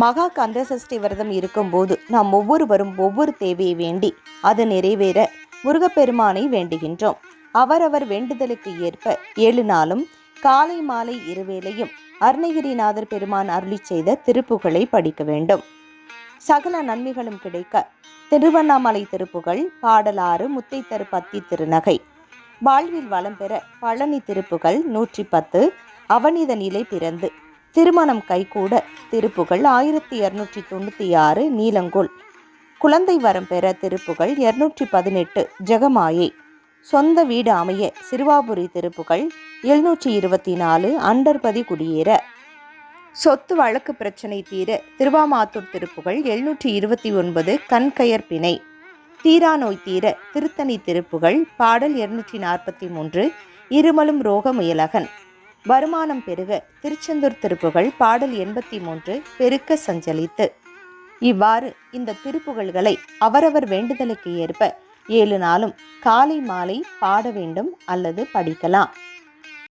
மகா கந்தசஷ்டி விரதம் இருக்கும்போது நாம் ஒவ்வொருவரும் ஒவ்வொரு தேவையை வேண்டி அது நிறைவேற முருகப்பெருமானை வேண்டுகின்றோம். அவரவர் வேண்டுதலுக்கு ஏற்ப ஏழு நாளும் காலை மாலை இருவேளையும் அருணகிரிநாதர் பெருமான் அருளி செய்த திருப்புகளை படிக்க வேண்டும். சகல நன்மைகளும் கிடைக்க திருவண்ணாமலை திருப்புகள் பாடலாறு முத்தைத்தரு பத்தி திருநகை வாழ்வில் வளம் பெற பழனி திருப்புகள் நூற்றி பத்து அவனித நிலை பிறந்து திருமணம் கைகூட திருப்புகள் ஆயிரத்தி இரநூற்றி தொண்ணூற்றி ஆறு நீலங்கோல் குழந்தை வரம் பெற திருப்புகள் இருநூற்றி பதினெட்டு ஜெகமாயை. சொந்த வீடு அமைய சிறுவாபுரி திருப்புகள் எழுநூற்றி இருபத்தி நாலு அண்டர்பதி குடியேற. சொத்து வழக்கு பிரச்சனை தீர திருவாமாத்தூர் திருப்புகள் எழுநூற்றி இருபத்தி ஒன்பது கண்கயர்பிணை தீரா நோய் தீர திருத்தணி திருப்புகள் பாடல் இருநூற்றி நாற்பத்தி மூன்று இருமலும் ரோக முயலகன். வருமானம் பெருக திருச்செந்தூர் திருப்புகள் பாடல் எண்பத்தி மூன்று பெருக்க சஞ்சலித்து. இவ்வாறு இந்த திருப்புகழ்களை அவரவர் வேண்டுதலுக்கு ஏற்ப ஏழு நாளும் காலை மாலை பாட வேண்டும் அல்லது படிக்கலாம்.